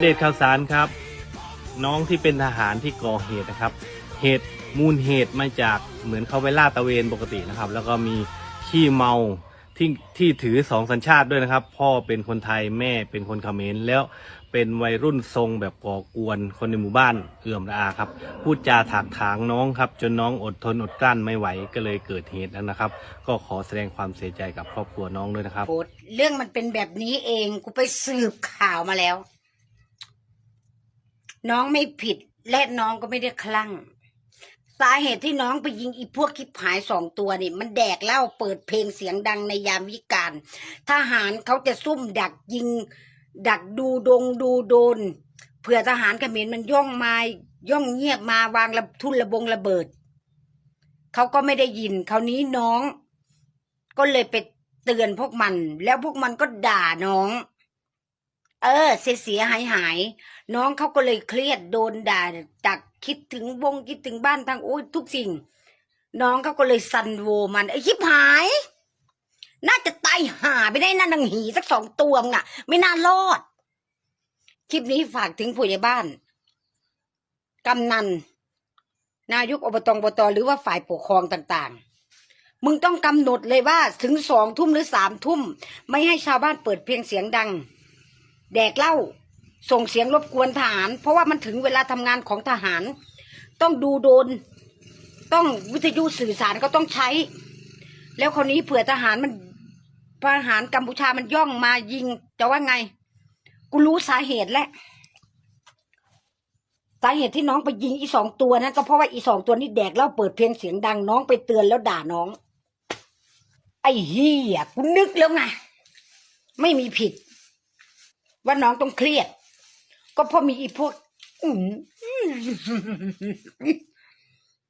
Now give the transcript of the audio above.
เดชข่าวสารครับ น้องที่เป็นทหารที่ก่อเหตุนะครับ เหตุมูลเหตุมาจากเหมือนเขาไปล่าตะเวนปกตินะครับ แล้วก็มีขี้เมาที่ที่ถือสองสัญชาติด้วยนะครับ พ่อเป็นคนไทยแม่เป็นคนเขมรแล้วเป็นวัยรุ่นทรงแบบก่อกวนคนในหมู่บ้านเอื่อมระอาครับพูดจาถากถางน้องครับ จนน้องอดทนอดกลั้นไม่ไหวก็เลยเกิดเหตุแล้วนะครับ ก็ขอแสดงความเสียใจกับครอบครัวน้องด้วยนะครับโพสต์เรื่องมันเป็นแบบนี้เองกูไปสืบข่าวมาแล้ว น้องไม่ผิดและน้องก็ไม่ได้คลั่ง สาเหตุที่น้องไปยิงอีพวกคิปหายสองตัวนี่ มันแดกเหล้าเปิดเพลงเสียงดังในยามวิกาลทหารเขาจะซุ่มดักยิง ดักดูดงดูโดนเผื่อทหารเขมรมันย่องมาย่องเงียบมาวางระทุนระบงระเบิดเขาก็ไม่ได้ยินคราวนี้น้อง ก็เลยไปเตือนพวกมัน แล้วพวกมันก็ด่าน้อง เออ เสียเสียหายหายน้องเขาก็เลยเครียดโดนด่าจากคิดถึงวงคิดถึงบ้านทางโอ้ยทุกสิ่ง น้องเขาก็เลยซันโวมันไอ้ยิบหาย น่าจะตายหาไปได้นั่นนางหีสักสองตัวงน่ะ ไม่น่ารอด คลิปนี้ฝากถึงผู้ใหญ่บ้าน กำนัน นายกอบตอบตหรือว่าฝ่ายปกครองต่างๆ มึงต้องกำหนดเลยว่าถึงสองทุ่มหรือสามทุ่ม ไม่ให้ชาวบ้านเปิดเพลงเสียงดัง แดกเหล้าส่งเสียงรบกวนทหาร เพราะว่ามันถึงเวลาทำงานของทหาร ต้องดูโดน ต้องวิทยุสื่อสารก็ต้องใช้ แล้วคราวนี้เผื่อทหารมันทหารกัมพูชามันย่องมายิงจะว่าไง กูรู้สาเหตุแล้วสาเหตุที่น้องไปยิงอีสองตัวนั้นก็เพราะว่าอีสองตัวนี้แดกแล้วเปิดเพลงเสียงดังน้องไปเตือนแล้วด่าน้อง ไอ้เฮียกูนึกแล้วไงไม่มีผิด ว่าน้องต้องเครียด ก็เพราะมีอีพวกอืม